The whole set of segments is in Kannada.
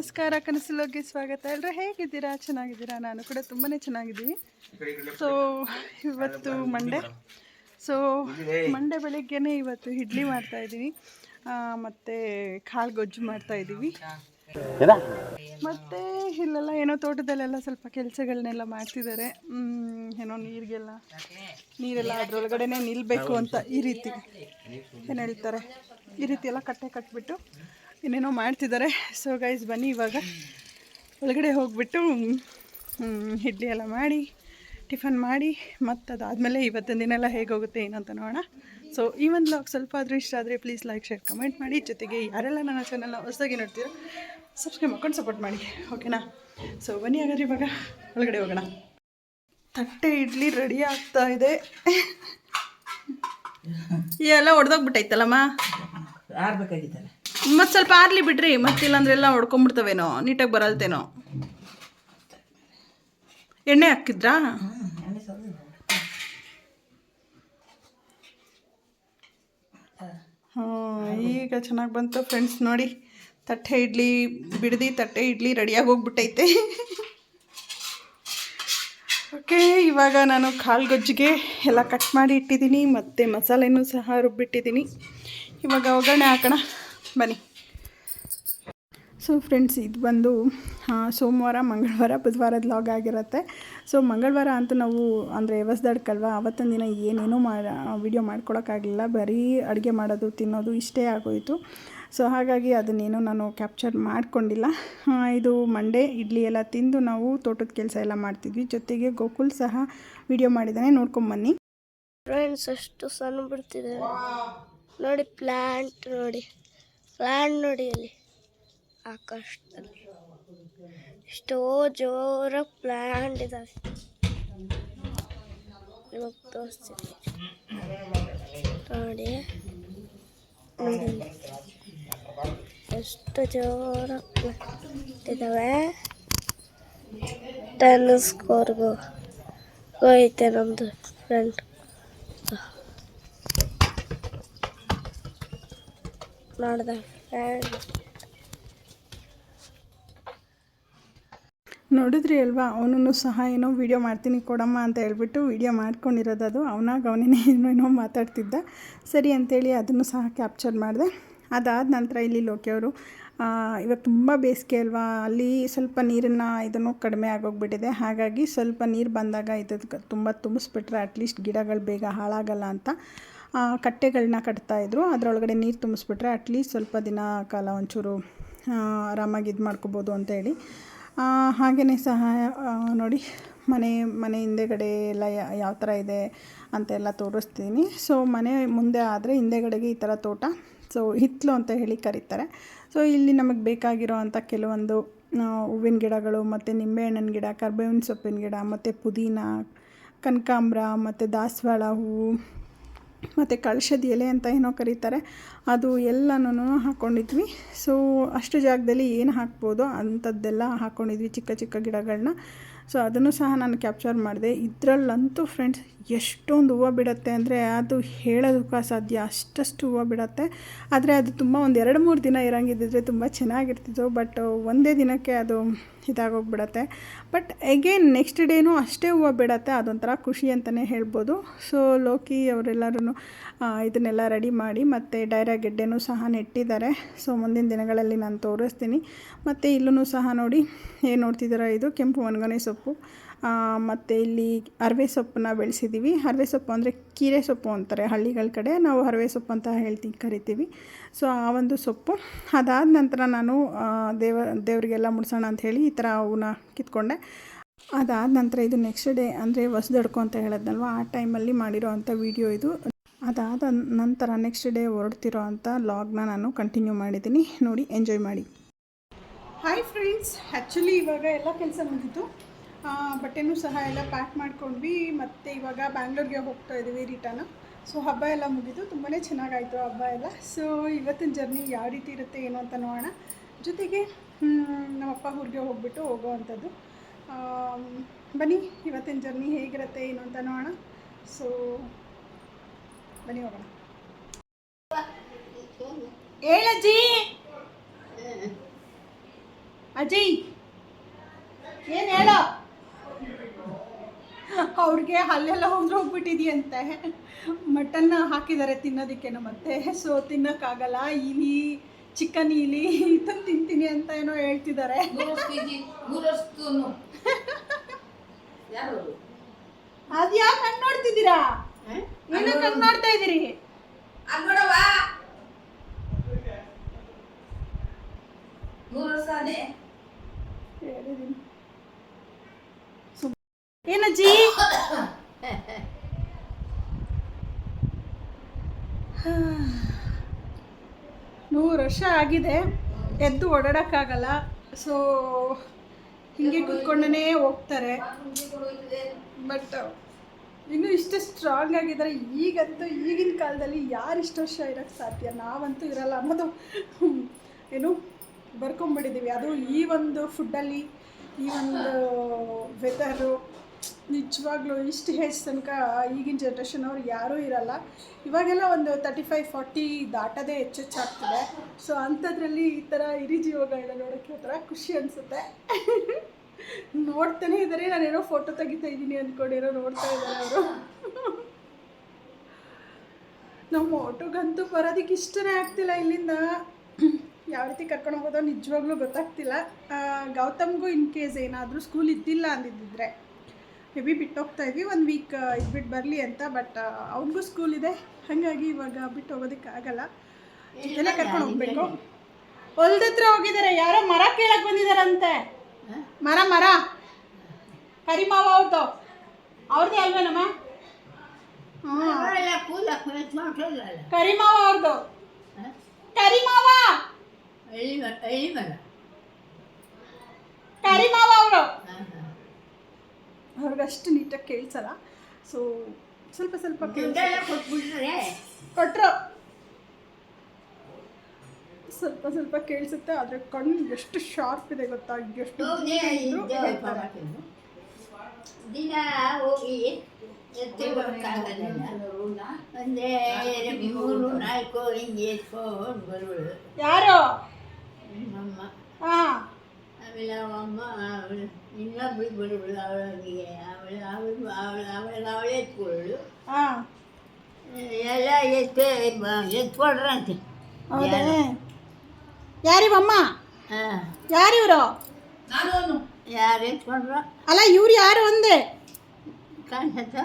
ನಮಸ್ಕಾರ ಕನಸಲೋಗಿ ಸ್ವಾಗತ. ಎಲ್ಲರೂ ಹೇಗಿದ್ದೀರಾ? ಚೆನ್ನಾಗಿದ್ದೀರಾ? ನಾನು ಕೂಡ ತುಂಬಾ ಚೆನ್ನಾಗಿದ್ದೀನಿ. ಸೊ ಇವತ್ತು ಮಂಡೆ ಸೊ ಮಂಡೆ ಬೆಳಿಗ್ಗೆನೇ ಇವತ್ತು ಇಡ್ಲಿ ಮಾಡ್ತಾ ಇದ್ದೀನಿ. ಮತ್ತು ಕಾಳು ಗೊಜ್ಜು ಮಾಡ್ತಾ ಇದ್ದೀವಿ. ಮತ್ತು ಇಲ್ಲೆಲ್ಲ ಏನೋ ತೋಟದಲ್ಲೆಲ್ಲ ಸ್ವಲ್ಪ ಕೆಲಸಗಳನ್ನೆಲ್ಲ ಮಾಡ್ತಿದ್ದಾರೆ. ಏನೋ ನೀರಿಗೆಲ್ಲ ನೀರೆಲ್ಲ ಅದರೊಳಗಡೆನೆ ನಿಲ್ಲಬೇಕು ಅಂತ ಈ ರೀತಿ. ಏನು ಹೇಳ್ತಾರೆ? ಈ ರೀತಿ ಎಲ್ಲ ಕಟ್ಟೆ ಕಟ್ಬಿಟ್ಟು ಏನೇನೋ ಮಾಡ್ತಿದ್ದಾರೆ. ಸೊ ಗೈಸ್ ಬನ್ನಿ ಇವಾಗ. ಒಳಗಡೆ ಹೋಗ್ಬಿಟ್ಟು ಇಡ್ಲಿ ಎಲ್ಲ ಮಾಡಿ, ಟಿಫನ್ ಮಾಡಿ, ಮತ್ತು ಅದಾದಮೇಲೆ ಇವತ್ತಿನ ದಿನ ಎಲ್ಲ ಹೇಗೋಗುತ್ತೆ ಏನಂತ ನೋಡೋಣ. ಸೊ ಈ ಒಂದು ಬ್ಲಾಗ್ ಸ್ವಲ್ಪ ಆದರೂ ಇಷ್ಟ ಆದರೆ ಪ್ಲೀಸ್ ಲೈಕ್ ಶೇರ್ ಕಮೆಂಟ್ ಮಾಡಿ. ಜೊತೆಗೆ ಯಾರೆಲ್ಲ ನನ್ನ ಚಾನಲ್ನ ಹೊಸದಾಗಿ ನೋಡ್ತೀರೋ ಸಬ್ಸ್ಕ್ರೈಬ್ ಮಾಡ್ಕೊಂಡು ಸಪೋರ್ಟ್ ಮಾಡಿ. ಓಕೆನಾ ಸೊ ಬನ್ನಿ ಹಾಗಾದ್ರೆ ಇವಾಗ ಒಳಗಡೆ ಹೋಗೋಣ. ತಟ್ಟೆ ಇಡ್ಲಿ ರೆಡಿ ಆಗ್ತಾ ಇದೆ. ಎಲ್ಲ ಒಡೆದೋಗ್ಬಿಟ್ಟೈತಲ್ಲಮ್ಮ? ಆರ್ಬೇಕಾಗಿತ್ತಲ್ಲ ಮತ್ತೆ ಸ್ವಲ್ಪ ಆರ್ಲಿ ಬಿಡ್ರಿ ಮತ್ತಿಲ್ಲಾಂದ್ರೆ ಎಲ್ಲ ಹೊಡ್ಕೊಂಡ್ಬಿಡ್ತವೇನೋ ನೀಟಾಗಿ ಬರಲ್ತೇನೋ. ಎಣ್ಣೆ ಹಾಕಿದ್ರಾ? ಈಗ ಚೆನ್ನಾಗಿ ಬಂತು ಫ್ರೆಂಡ್ಸ್ ನೋಡಿ. ತಟ್ಟೆ ಇಡ್ಲಿ, ಬಿಡದಿ ತಟ್ಟೆ ಇಡ್ಲಿ ರೆಡಿಯಾಗಿ ಹೋಗ್ಬಿಟ್ಟೈತೆ. ಓಕೆ, ಇವಾಗ ನಾನು ಕಾಳು ಗೊಜ್ಜಿಗೆ ಎಲ್ಲ ಕಟ್ ಮಾಡಿ ಇಟ್ಟಿದ್ದೀನಿ, ಮತ್ತು ಮಸಾಲೆನೂ ಸಹ ರುಬ್ಬಿಟ್ಟಿದ್ದೀನಿ. ಇವಾಗ ಒಗ್ಗರಣೆ ಹಾಕೋಣ. ಬನ್ನಿ. ಸೊ ಫ್ರೆಂಡ್ಸ್ ಇದು ಬಂದು ಸೋಮವಾರ, ಮಂಗಳವಾರ, ಬುಧವಾರದ ಲಾಗ್ ಆಗಿರುತ್ತೆ. ಸೊ ಮಂಗಳವಾರ ಅಂತೂ ನಾವು, ಅಂದರೆ ವ್ಯವಸ್ದಡ್ಕಲ್ವ? ಆವತ್ತಿನ ದಿನ ಏನೇನೂ ಮಾಡ ವಿಡಿಯೋ ಮಾಡ್ಕೊಳೋಕ್ಕಾಗಲಿಲ್ಲ. ಬರೀ ಅಡುಗೆ ಮಾಡೋದು, ತಿನ್ನೋದು ಇಷ್ಟೇ ಆಗೋಯಿತು. ಸೊ ಹಾಗಾಗಿ ಅದನ್ನೇನು ನಾನು ಕ್ಯಾಪ್ಚರ್ ಮಾಡಿಕೊಂಡಿಲ್ಲ. ಇದು ಮಂಡೇ ಇಡ್ಲಿ ಎಲ್ಲ ತಿಂದು ನಾವು ತೋಟದ ಕೆಲಸ ಎಲ್ಲ ಮಾಡ್ತಿದ್ವಿ. ಜೊತೆಗೆ ಗೋಕುಲ್ ಸಹ ವಿಡಿಯೋ ಮಾಡಿದ್ದಾನೆ. ನೋಡ್ಕೊಂಬನ್ನಿ ಫ್ರೆಂಡ್ಸ್ ಅಷ್ಟು ಸಣ್ಣ ಬಿಡ್ತಿದ್ದಾರೆ ನೋಡಿ ಪ್ಲ್ಯಾಂಟ್ ನೋಡಿ. ಪ್ಲ್ಯಾಂಟ್ ನೋಡಿ ಅಲ್ಲಿ. ಆಕಾಶದಲ್ಲಿ ಎಷ್ಟೋ ಜೋರ ಪ್ಲ್ಯಾಂಡ್ ಇದಾವೆ. ನಿಮಗೆ ತೋರಿಸ್ತೀನಿ. ನೋಡಿ. ಎಷ್ಟು ಜೋರ ಪ್ಲ್ಯಾಂಟ್ ಇದ್ದಾವೆ ಟೆನ್ನಿಸ್ಕೋರ್ಗು ಹೋಯ್ತೆ ನಮ್ಮದು ಫ್ರೆಂಡ್ ನೋಡಿದ್ರಿ ಅಲ್ವಾ? ಅವನೂ ಸಹ ಏನೋ ವೀಡಿಯೋ ಮಾಡ್ತೀನಿ ಕೊಡಮ್ಮ ಅಂತ ಹೇಳ್ಬಿಟ್ಟು ವೀಡಿಯೋ ಮಾಡ್ಕೊಂಡಿರೋದು ಅದು. ಅವನಾಗ ಏನೋ ಏನೇನೋ ಮಾತಾಡ್ತಿದ್ದ. ಸರಿ ಅಂತೇಳಿ ಅದನ್ನು ಸಹ ಕ್ಯಾಪ್ಚರ್ ಮಾಡಿದೆ. ಅದಾದ ನಂತರ ಇಲ್ಲಿ ಲೋಕಿಯವರು ಇವಾಗ ತುಂಬ ಬೇಸಿಗೆ ಅಲ್ವಾ? ಅಲ್ಲಿ ಸ್ವಲ್ಪ ನೀರನ್ನು ಇದನ್ನು ಕಡಿಮೆ ಆಗೋಗ್ಬಿಟ್ಟಿದೆ. ಹಾಗಾಗಿ ಸ್ವಲ್ಪ ನೀರು ಬಂದಾಗ ಇದಕ್ಕೆ ತುಂಬ ತುಂಬಿಸ್ಬಿಟ್ರೆ ಅಟ್ಲೀಸ್ಟ್ ಗಿಡಗಳು ಬೇಗ ಹಾಳಾಗಲ್ಲ ಅಂತ. ಕಟ್ಟೆಗಳನ್ನ ಕಟ್ತಾಯಿದ್ರು ಅದರೊಳಗಡೆ ನೀರು ತುಂಬಿಸ್ಬಿಟ್ರೆ ಅಟ್ಲೀಸ್ಟ್ ಸ್ವಲ್ಪ ದಿನ ಕಾಲ ಒಂಚೂರು ಆರಾಮಾಗಿ ಇದು ಮಾಡ್ಕೋಬೋದು ಅಂತ ಹೇಳಿ. ಹಾಗೆಯೇ ಸಹ ನೋಡಿ ಮನೆ ಮನೆ ಹಿಂದೆಗಡೆ ಎಲ್ಲ ಯಾವ ಥರ ಇದೆ ಅಂತೆಲ್ಲ ತೋರಿಸ್ತೀನಿ. ಸೊ ಮನೆ ಮುಂದೆ ಆದರೆ ಹಿಂದೆಗಡೆಗೆ ಈ ಥರ ತೋಟ. ಸೊ ಹಿತ್ತಲು ಅಂತ ಹೇಳಿ ಕರೀತಾರೆ. ಸೊ ಇಲ್ಲಿ ನಮಗೆ ಬೇಕಾಗಿರೋ ಅಂಥ ಕೆಲವೊಂದು ಹೂವಿನ ಗಿಡಗಳು ಮತ್ತು ನಿಂಬೆಹಣ್ಣಿನ ಗಿಡ, ಕರ್ಬೇವಿನ ಸೊಪ್ಪಿನ ಗಿಡ, ಮತ್ತು ಪುದೀನ, ಕನಕಾಂಬ್ರ, ಮತ್ತು ದಾಸವಾಳ ಹೂವು ಮತ್ತು ಕಳಶದ ಎಲೆ ಅಂತ ಏನೋ ಕರೀತಾರೆ, ಅದು ಎಲ್ಲನೂ ಹಾಕ್ಕೊಂಡಿದ್ವಿ ಸೊ ಅಷ್ಟು ಜಾಗದಲ್ಲಿ ಏನು ಹಾಕ್ಬೋದು ಅಂಥದ್ದೆಲ್ಲ ಹಾಕ್ಕೊಂಡಿದ್ವಿ ಚಿಕ್ಕ ಚಿಕ್ಕ ಗಿಡಗಳನ್ನ ಸೊ ಅದನ್ನು ಸಹ ನಾನು ಕ್ಯಾಪ್ಚರ್ ಮಾಡಿದೆ. ಇದರಲ್ಲಂತೂ ಫ್ರೆಂಡ್ಸ್ ಎಷ್ಟೊಂದು ಹೂವು ಬಿಡುತ್ತೆ ಅಂದರೆ ಅದು ಹೇಳೋದಕ್ಕೆ ಅಸಾಧ್ಯ. ಅಷ್ಟಷ್ಟು ಹೂವು ಬಿಡುತ್ತೆ. ಆದರೆ ಅದು ತುಂಬ ಒಂದು ಎರಡು ಮೂರು ದಿನ ಇರೋಂಗಿದ್ದಿದ್ರೆ ತುಂಬ ಚೆನ್ನಾಗಿರ್ತಿತ್ತು. ಬಟ್ ಒಂದೇ ದಿನಕ್ಕೆ ಅದು ಇದಾಗೋಗ್ಬಿಡತ್ತೆ. ಬಟ್ ಎಗೇನ್ ನೆಕ್ಸ್ಟ್ ಡೇನೂ ಅಷ್ಟೇ ಹೂವು ಬಿಡತ್ತೆ. ಅದೊಂಥರ ಖುಷಿ ಅಂತಲೇ ಹೇಳ್ಬೋದು. ಸೊ ಲೋಕಿ ಅವರೆಲ್ಲರೂ ಇದನ್ನೆಲ್ಲ ರೆಡಿ ಮಾಡಿ ಮತ್ತು ಡೈರ ಗೆಡ್ಡೆನೂ ಸಹ ನೆಟ್ಟಿದ್ದಾರೆ. ಸೊ ಮುಂದಿನ ದಿನಗಳಲ್ಲಿ ನಾನು ತೋರಿಸ್ತೀನಿ. ಮತ್ತು ಇಲ್ಲೂ ಸಹ ನೋಡಿ, ಏನು ನೋಡ್ತಿದ್ದೀರಾ ಇದು? ಕೆಂಪು ಒಣಗನೆ ಸೊಪ್ಪು. ಮತ್ತು ಇಲ್ಲಿ ಅರವೆ ಸೊಪ್ಪನ್ನ ಬೆಳೆಸಿದ್ದೀವಿ ಹರವೆ ಸೊಪ್ಪು ಅಂದರೆ ಕೀರೆ ಸೊಪ್ಪು ಅಂತಾರೆ ಹಳ್ಳಿಗಳ ಕಡೆ. ನಾವು ಹರವೆ ಸೊಪ್ಪು ಅಂತ ಹೇಳ್ತೀವಿ ಕರಿತೀವಿ. ಸೊ ಆ ಒಂದು ಸೊಪ್ಪು. ಅದಾದ ನಂತರ ನಾನು ದೇವ, ದೇವರಿಗೆಲ್ಲ ಮುಡಿಸೋಣ ಅಂತ ಹೇಳಿ ಈ ಥರ ಅವನ್ನ ಕಿತ್ಕೊಂಡೆ. ಅದಾದ ನಂತರ ಇದು ನೆಕ್ಸ್ಟ್ ಡೇ ಅಂದರೆ ಹೊಸದಡ್ಕು ಅಂತ ಹೇಳೋದಲ್ವ ಆ ಟೈಮಲ್ಲಿ ಮಾಡಿರೋ ಅಂಥ ವೀಡಿಯೋ ಇದು. ಅದಾದ ನಂತರ ನೆಕ್ಸ್ಟ್ ಡೇ ಹೊರಡ್ತಿರೋ ಅಂಥ ಲಾಗ್ನ ನಾನು ಕಂಟಿನ್ಯೂ ಮಾಡಿದ್ದೀನಿ. ನೋಡಿ ಎಂಜಾಯ್ ಮಾಡಿ. ಹಾಯ್ ಫ್ರೆಂಡ್ಸ್ ಆ್ಯಕ್ಚುಲಿ ಇವಾಗ ಎಲ್ಲ ಕೆಲಸ ಮುಗೀತು. ಬಟ್ಟೆನೂ ಸಹ ಎಲ್ಲ ಪ್ಯಾಕ್ ಮಾಡ್ಕೊಂಡ್ವಿ. ಮತ್ತು ಇವಾಗ ಬ್ಯಾಂಗ್ಳೂರ್ಗೆ ಹೋಗ್ತಾ ಇದ್ದೀವಿ ರಿಟರ್ನ್ ಸೊ ಹಬ್ಬ ಎಲ್ಲ ಮುಗಿದು ತುಂಬಾ ಚೆನ್ನಾಗಾಯಿತು ಹಬ್ಬ ಎಲ್ಲ. ಸೊ ಇವತ್ತಿನ ಜರ್ನಿ ಯಾವ ರೀತಿ ಇರುತ್ತೆ, ಏನು ಅಂತ ನೋಡೋಣ. ಜೊತೆಗೆ ನಮ್ಮ ನಮ್ಮಪ್ಪ ಊರಿಗೆ ಹೋಗ್ಬಿಟ್ಟು ಹೋಗೋವಂಥದ್ದು. ಬನ್ನಿ, ಇವತ್ತಿನ ಜರ್ನಿ ಹೇಗಿರುತ್ತೆ, ಏನು ಅಂತ ನೋಡೋಣ. ಸೊ ಬನ್ನಿ ಹೋಗೋಣ. ಹೇಳಜ್ಜಿ ಅಜಯ್ ಏನು ಹೇಳೋ? ಅವ್ರಿಗೆ ಅಲ್ಲೆಲ್ಲ ಹೋದ್ರೆ ಹೋಗ್ಬಿಟ್ಟಿದೆಯಂತೆ. ಮಟನ್ನ ಹಾಕಿದ್ದಾರೆ ತಿನ್ನೋದಕ್ಕೇನೋ ಮತ್ತೆ ಸೊ ತಿನ್ನೋಕ್ಕಾಗಲ್ಲ. ಇಲಿ ಚಿಕನ್ ಇಲಿ ಇದನ್ನು ತಿಂತೀನಿ ಅಂತ ಏನೋ ಹೇಳ್ತಿದ್ದಾರೆ. ಅದು? ಯಾಕೆ ಕಣ್ಣು ನೋಡ್ತಿದ್ದೀರಾ? ಏನೋ ಕಣ್ಣು ನೋಡ್ತಾ ಇದ್ದೀರಿ. ಹೇಳಿದೀನಿ. ಏನಜ್ಜಿ ನೂರು ವರ್ಷ ಆಗಿದೆ ಎದ್ದು ಓಡಾಡೋಕ್ಕಾಗಲ್ಲ. ಸೊ ಹಿಂಗೆ ಕುತ್ಕೊಂಡೇ ಹೋಗ್ತಾರೆ. ಬಟ್ ಇನ್ನು ಇಷ್ಟು ಸ್ಟ್ರಾಂಗ್ ಆಗಿದ್ದಾರೆ. ಈಗಂತೂ ಈಗಿನ ಕಾಲದಲ್ಲಿ ಯಾರು ಇಷ್ಟು ವರ್ಷ ಇರೋಕ್ಕೆ ಸಾಧ್ಯ? ನಾವಂತೂ ಇರಲ್ಲ. ಅನ್ನೋದು ಏನು ಬರ್ಕೊಂಬಿಟ್ಟಿದ್ದೀವಿ ಅದು ಈ ಒಂದು ಫುಡ್ಡಲ್ಲಿ ಈ ಒಂದು ವೆದರು ನಿಜವಾಗ್ಲೂ ಇಷ್ಟು ಏಜ್ ತನಕ ಈಗಿನ ಜನ್ರೇಷನ್ ಅವ್ರು ಯಾರೂ ಇರಲ್ಲ. ಇವಾಗೆಲ್ಲ ಒಂದು ತರ್ಟಿ ಫೈವ್ ಫಾರ್ಟಿ ದಾಟದೇ ಹೆಚ್ಚೆಚ್ಚಾಗ್ತದೆ ಸೊ ಅಂಥದ್ರಲ್ಲಿ ಈ ಥರ ಹಿರಿ ಜೀವಗಳನ್ನ ನೋಡೋಕ್ಕೆ ಒಂಥರ ಖುಷಿ ಅನಿಸುತ್ತೆ. ನೋಡ್ತಾನೆ ಇದ್ದಾರೆ ನಾನೇನೋ ಫೋಟೋ ತೆಗಿತಾ ಇದ್ದೀನಿ ಅಂದ್ಕೊಂಡಿರೋ ನೋಡ್ತಾ ಇದ್ದಾರೆ ಅವರು. ನಮ್ಮ ಆಟೋಗಂತೂ ಬರೋದಕ್ಕೆ ಇಷ್ಟನೇ ಆಗ್ತಿಲ್ಲ ಇಲ್ಲಿಂದ. ಯಾವ ರೀತಿ ಕರ್ಕೊಂಡು ಹೋಗೋದೋ ನಿಜವಾಗ್ಲೂ ಗೊತ್ತಾಗ್ತಿಲ್ಲ. ಗೌತಮ್ಗೂ ಇನ್ ಕೇಸ್ ಏನಾದರೂ ಸ್ಕೂಲ್ ಇದ್ದಿಲ್ಲ ಅಂದಿದ್ದಿದ್ರೆ. ಬಿ ಬಿಟ್ಟೋಗ್ತಾ ಇದ್ವಿ. ಒಂದು ವೀಕ್ ಇದ್ಬಿಟ್ಟು ಬರಲಿ ಅಂತ ಬಟ್ ಅವ್ರಿಗೂ ಸ್ಕೂಲ್ ಇದೆ. ಹಾಗಾಗಿ ಇವಾಗ ಬಿಟ್ಟು ಹೋಗೋದಕ್ಕೆ ಆಗಲ್ಲ. ಎಲ್ಲ ಕರ್ಕೊಂಡು ಹೋಗ್ಬೇಕು. ಹೊಲ್ದ ಹತ್ರ ಹೋಗಿದ್ದಾರೆ ಯಾರೋ ಮರ ಕೇಳಕ್ ಬಂದಿದಾರಂತೆ. ಮರ ಮರ. ಕರಿಮಾವ ಅವ್ರದ್ದು ಅವ್ರದ್ದು ಅಲ್ವೇನಮ್ಮ? ಕರಿಮಾವ ಅವ್ರದ್ದು ಕರಿಮಾವ! ಕರಿಮಾವ ಅವರು. ಅವ್ರಿಗಷ್ಟು ನೀಟಾಗಿ ಕೇಳಿಸಲ್ಲ. ಸೊ ಸ್ವಲ್ಪ ಸ್ವಲ್ಪ ಕೊಟ್ಟರು ಸ್ವಲ್ಪ ಸ್ವಲ್ಪ ಕೇಳಿಸುತ್ತೆ ಆದರೆ ಕಣ್ಣು ಎಷ್ಟು ಶಾರ್ಪ್ ಇದೆ ಗೊತ್ತಾ? ಎಷ್ಟು ದಿನ ಹೋಗಿ ಎತ್ತಿ ಒಂದೇ ಮೂರು ನಾಲ್ಕು ಹಿಂಗೆ ಎತ್ಕೊಂಡು ಬರುವಳು ಯಾರು? ನಮ್ಮಮ್ಮ. ಆಮೇಲೆ ಅವಮ್ಮ ಅವಳು ಇನ್ನೊಬ್ಳು ಬರುವಳು ಅವಳಿಗೆ ಅವಳು ಅವಳು ಅವಳು ಅವಳಿಗೆ ಅವಳು ಎತ್ಕೊಳ್ಳು ಹಾಂ ಎಲ್ಲ ಎತ್ತು ಎತ್ಕೊಡ್ರಂತೆ ಹೌದೇ ಯಾರಿವಮ್ಮ ಹಾಂ ಯಾರಿವರು ನಾನು ಯಾರು ಎತ್ಕೊಂಡ್ರ ಅಲ್ಲ ಇವ್ರು ಯಾರು ಒಂದೇ ಕಾಣಿಸುತ್ತ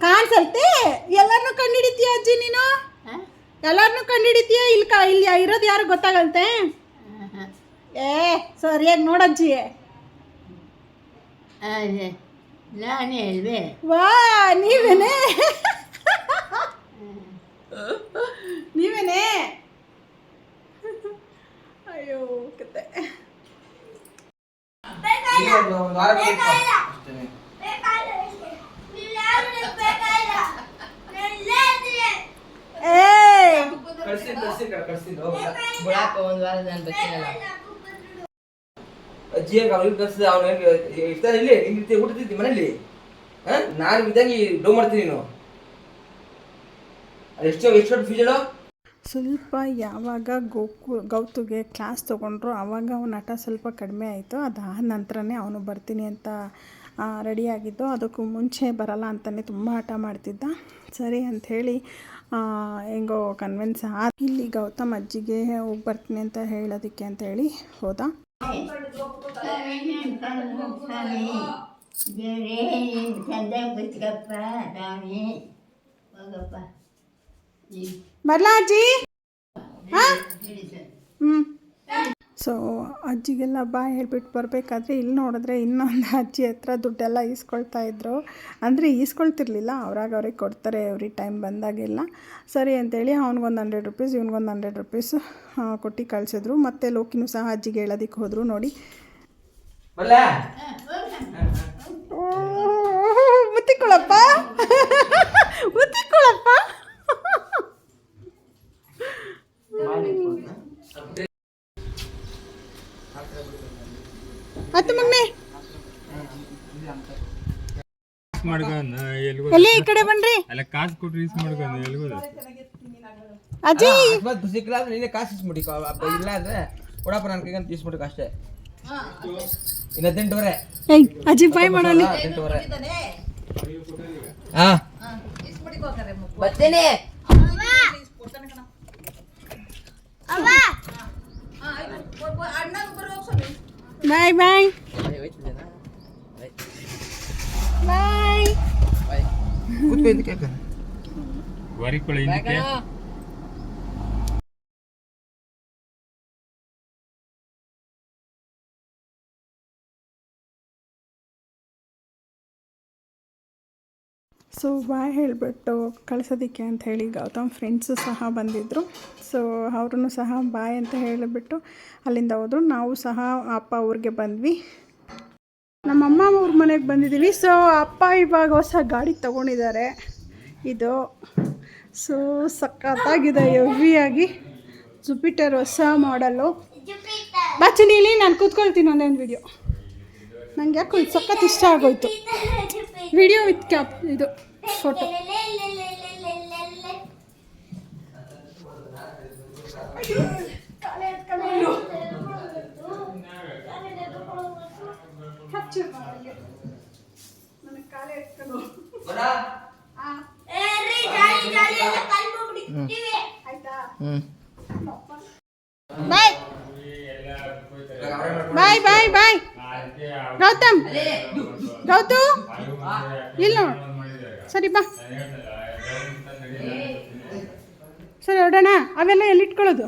ಕಾಣಿಸಲ್ತೆ ಎಲ್ಲರನ್ನೂ ಕಂಡಿಡಿತೀಯ ಅಜ್ಜಿ ನೀನು ಹಾಂ ಎಲ್ಲರನ್ನೂ ಕಂಡಿಡಿತೀಯ ಇಲ್ಲಿ ಕಾ ಇಲ್ಲಿ ಇರೋದು ಯಾರು ಗೊತ್ತಾಗಲ್ತೆ ಹಾಂ ಏ ಸರಿಯಾಗಿ ನೋಡಜ್ಜಿ ಅದೇ ನಾನೇ ಅಲ್ವೇ ವಾ ನೀವೇನೇ? ನೀವೇನೇ? ಅಯ್ಯೋ ಕತೆ ಕಳ್ಸಿದ್ದು ಕಳ್ಸಿದ್ದು ಒಂದು ವಾರ ನಾನು ಬರ್ತೀನಲ್ಲ ಅಜ್ಜಿಯಾಗ ಅವ್ರಿಗೆ ಕಳ್ಸಿದ ಅವ್ನು ಇರ್ತಾನೆ ಇಲ್ಲಿ ನಿನ್ನ ರೀತಿ ಊಟತಿದ್ದಿ ಮನೇಲಿ ಹಾ? ನಾನು ಇದ್ದಂಗೆ ಡೋ ಮಾಡ್ತೀನಿ ನೀನು. ಅದು ಎಷ್ಟು ಎಷ್ಟು ಹೇಳೋ ಸ್ವಲ್ಪ ಯಾವಾಗ ಗೋಕು, ಗೌತುಗೆ ಕ್ಲಾಸ್ ತೊಗೊಂಡ್ರು ಆವಾಗ ಅವನ ಹಠ ಸ್ವಲ್ಪ ಕಡಿಮೆ ಆಯಿತು. ಅದಾದ ನಂತರನೇ ಅವನು ಬರ್ತೀನಿ ಅಂತ ರೆಡಿಯಾಗಿದ್ದು ಅದಕ್ಕೂ ಮುಂಚೆ ಬರಲ್ಲ ಅಂತಲೇ ತುಂಬ ಹಠ ಮಾಡ್ತಿದ್ದ. ಸರಿ ಅಂಥೇಳಿ ಹೆಂಗೋ ಕನ್ವಿನ್ಸ್ ಆ ಇಲ್ಲಿ ಗೌತಮ್ ಅಜ್ಜಿಗೆ ಹೋಗಿ ಬರ್ತೀನಿ ಅಂತ ಹೇಳೋದಕ್ಕೆ ಅಂತೇಳಿ ಹೋದ. சாமி சந்தோஷத்துக்கப்பா சாமி மல்லாஜி? ஆ? ம். ಸೊ ಅಜ್ಜಿಗೆಲ್ಲ ಬಾ ಹೇಳ್ಬಿಟ್ಟು ಬರಬೇಕಾದ್ರೆ ಇಲ್ಲಿ ನೋಡಿದ್ರೆ ಇನ್ನೊಂದು ಅಜ್ಜಿ ಹತ್ರ ದುಡ್ಡೆಲ್ಲ ಈಸ್ಕೊಳ್ತಾ ಇದ್ರು. ಅಂದರೆ ಈಸ್ಕೊಳ್ತಿರ್ಲಿಲ್ಲ ಅವ್ರಾಗ ಅವ್ರಿಗೆ ಕೊಡ್ತಾರೆ ಎವ್ರಿ ಟೈಮ್ ಬಂದಾಗೆಲ್ಲ. ಸರಿ ಅಂತೇಳಿ ಅವ್ನಿಗೊಂದು ಹಂಡ್ರೆಡ್ ರುಪೀಸ್ ಇವ್ನಿಗೊಂದು ಹಂಡ್ರೆಡ್ ರುಪೀಸ್ ಕೊಟ್ಟು ಕಳಿಸಿದ್ರು. ಮತ್ತು ಲೋಕಿನೂ ಸಹ ಅಜ್ಜಿಗೆ ಹೇಳೋದಕ್ಕೆ ಹೋದರು ನೋಡಿ. ಮುತ್ತಿಕೊಳ್ಳಪ್ಪ! ಮುತ್ತಿಕೊಳ್ಳಪ್ಪ! ಹತ್ತು ಮಗ್ನೆ. ಎಲ್ಲಿ ಈ ಕಡೆ ಬನ್ರಿ? ಅಲ್ಲ ಕಾಸು ಕೊಟ್ಟು ಯೂಸ್ ಮಾಡ್ಕೊಂಡ ಎಲ್ಗೋದ ಅಜ್ಜಿ ಅಕಸ್ಮಾತ್ ಸಿಕ್ಕಿಲ್ಲ ಅಂದ್ರೆ ನೀನೇ ಕಾಸು ಇಸ್ಬಿಡಿ ಇಲ್ಲ ಅಂದ್ರೆ ಕೊಡಪ್ಪ ನನ್ನ ಕೈಗಂತ ಇಸ್ಬಿಟ್ಟು ಅಷ್ಟೇ. ಇನ್ನ ಹದಿನೆಂಟುವರೆ ಅಜ್ಜಿ ಬಾಯ್ ಮಾಡೋಣ ಹದಿನೆಂಟುವರೆ? ಹಾ ಬರ್ತೇನೆ ಅಣ್ಣ ಬರೋ ಸ್ವಾಮಿ. ಬಾಯ್ ಬಾಯ್ ಬಾಯ್ ಕೂತ್ಕೊ ಸೊ ಬಾಯ್ ಹೇಳಿಬಿಟ್ಟು ಕಳಿಸೋದಕ್ಕೆ ಅಂತ ಹೇಳಿ ಗೌತಮ್ ಫ್ರೆಂಡ್ಸು ಸಹ ಬಂದಿದ್ದರು ಸೊ ಅವ್ರೂ ಸಹ ಬಾಯ್ ಅಂತ ಹೇಳಿಬಿಟ್ಟು ಅಲ್ಲಿಂದ ಹೋದರು. ನಾವು ಸಹ ಅಪ್ಪ ಊರಿಗೆ ಬಂದ್ವಿ. ನಮ್ಮಮ್ಮ ಅವ್ರ ಮನೆಗೆ ಬಂದಿದ್ದೀವಿ ಸೊ ಅಪ್ಪ ಇವಾಗ ಹೊಸ ಗಾಡಿ ತೊಗೊಂಡಿದ್ದಾರೆ. ಇದು. ಸೊ ಸಖತ್ತಾಗಿದೆ ಹೆವಿಯಾಗಿ ಜುಪಿಟರ್ ಹೊಸ ಮಾಡಲು ಬಾಚನಿಲಿ ನಾನು ಕೂತ್ಕೊಳ್ತೀನಿ ಒಂದೊಂದು ವಿಡಿಯೋ ನಂಗೆ ಯಾಕೋ ಇದು ಸಖತ್ ಇಷ್ಟ ಆಗೋಯ್ತು. ವಿಡಿಯೋ ವಿತ್ ಕ್ಯಾಪ್ ಇದು photo bye bye bye bye Gautam. Gautu? ಇಲ್ಲ ನೋಡು. ಸರಿ ಬಾ. ಸರಿ ಹೊಡೋಣ. ಅವೆಲ್ಲ ಎಲ್ಲಿ ಇಟ್ಕೊಳ್ಳೋದು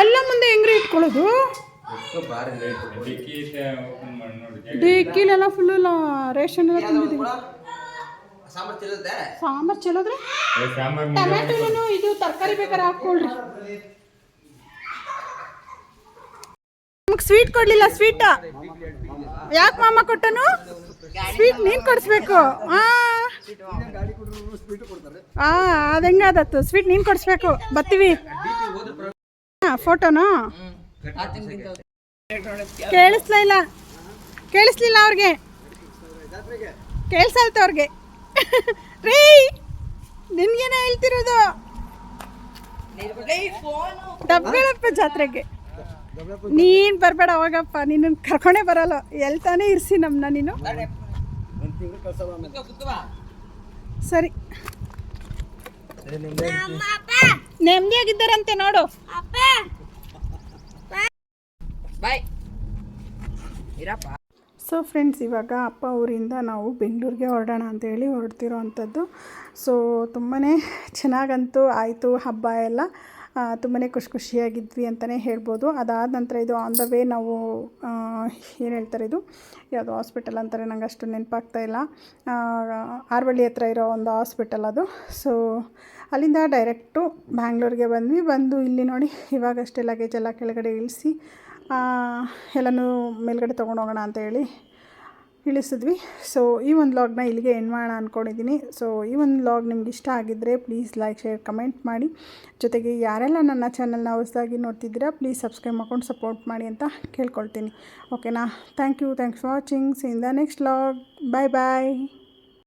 ಎಲ್ಲ ಮುಂದೆ ಹೆಂಗ್ರಿ ಇಟ್ಕೊಳ್ಳೋದು? ಡಿಕ್ಕಿಲೆಲ್ಲ ಫುಲ್ಲು ರೇಷನ್ ಎಲ್ಲ ತುಂಬಿದ್ದೀವಿ ಸಾಂಬಾರು ಚೆಲ್ಲೋದ್ರೆ ಟೊಮ್ಯಾಟೊನು ಇದು ತರಕಾರಿ ಬೇಕಾದ್ರೆ ಹಾಕ್ಕೊಳ್ರಿ ನಮಗೆ ಸ್ವೀಟ್ ಕೊಡ್ಲಿಲ್ಲ ಸ್ವೀಟ್. ಯಾಕೆ ಮಾಮ ಕೊಟ್ಟನು? ಸ್ವೀಟ್ ನೀನು ಕೊಡಿಸ್ಬೇಕು. ಆ. ಅದು ಹೆಂಗಾದತ್ತು ಸ್ವೀಟ್ ನೀನ್ ಕೊಡಿಸ್ಬೇಕು. ಬರ್ತೀವಿ ಹಾಂ ಫೋಟೋನು? ಕೇಳಿಸ್ಲಾ ಇಲ್ಲ. ಕೇಳಿಸ್ಲಿಲ್ಲ ಅವ್ರಿಗೆ. ಕೇಳಿಸಲ್ತ ಅವ್ರಿಗೆ. ರೀ ನಿನ್ಗೇನ ಹೇಳ್ತಿರೋದು? ಡಬ್ಗಳಪ್ಪ ಜಾತ್ರೆಗೆ. ನೀನು ಬರಬೇಡ ಅವಾಗಪ್ಪ ನಿನ್ನ ಕರ್ಕೊಂಡೇ ಬರಲ್ಲ. ಎಲ್ತಾನೆ ತಾನೇ ಇರಿಸಿ ನಮ್ಮನ್ನ ನೀನು? ಸರಿ. ನೆಮ್ಮದಿಯಾಗಿದ್ದಾರಂತೆ ನೋಡು. ಬಾಯ್. ಇರಪ್ಪ. ಸೊ ಫ್ರೆಂಡ್ಸ್ ಇವಾಗ ಅಪ್ಪ ಊರಿಂದ ನಾವು ಬೆಂಗಳೂರಿಗೆ ಹೊರಡೋಣ ಅಂತೇಳಿ ಹೊರಡ್ತಿರೋ ಅಂಥದ್ದು. ಸೊ ತುಂಬಾ ಚೆನ್ನಾಗಂತೂ ಆಯಿತು ಹಬ್ಬ ಎಲ್ಲ. ತುಂಬಾ ಖುಷಿ ಖುಷಿಯಾಗಿದ್ವಿ ಅಂತಲೇ ಹೇಳ್ಬೋದು. ಅದಾದ ನಂತರ ಇದು ಆನ್ ದ ವೇ ನಾವು ಏನು ಹೇಳ್ತಾರೆ ಇದು? ಯಾವುದು ಹಾಸ್ಪಿಟಲ್ ಅಂತಾರೆ, ನಂಗೆ ಅಷ್ಟು ನೆನಪಾಗ್ತಾ ಇಲ್ಲ. ಆರ್ವಳ್ಳಿ ಹತ್ರ ಇರೋ ಒಂದು ಹಾಸ್ಪಿಟಲ್ ಅದು. ಸೊ ಅಲ್ಲಿಂದ ಡೈರೆಕ್ಟು ಬ್ಯಾಂಗ್ಳೂರಿಗೆ ಬಂದ್ವಿ. ಬಂದು ಇಲ್ಲಿ ನೋಡಿ, ಇವಾಗಷ್ಟೇ ಲಗೇಜ್ ಎಲ್ಲ ಕೆಳಗಡೆ ಇಳಿಸಿ ಎಲ್ಲನೂ ಮೇಲ್ಗಡೆ ತೊಗೊಂಡೋಗೋಣ ಅಂತ ಹೇಳಿ ಇಳಿಸಿದ್ವಿ ಸೊ ಈ ಒಂದು ಲಾಗ್ನ ಇಲ್ಲಿಗೆ ಎಂಡ್ ಮಾಡೋಣ ಅಂದ್ಕೊಂಡಿದ್ದೀನಿ ಸೊ ಈ ಒಂದು ಲಾಗ್ ನಿಮ್ಗೆ ಇಷ್ಟ ಆಗಿದ್ದರೆ ಪ್ಲೀಸ್ ಲೈಕ್ ಶೇರ್ ಕಮೆಂಟ್ ಮಾಡಿ. ಜೊತೆಗೆ ಯಾರೆಲ್ಲ ನನ್ನ ಚಾನಲ್ನ ಹೊಸದಾಗಿ ನೋಡ್ತಿದ್ದೀರಾ ಪ್ಲೀಸ್ ಸಬ್ಸ್ಕ್ರೈಬ್ ಮಾಡ್ಕೊಂಡು ಸಪೋರ್ಟ್ ಮಾಡಿ ಅಂತ ಕೇಳ್ಕೊಳ್ತೀನಿ. ಓಕೆನಾ thank you thanks for watching see in the next vlog bye bye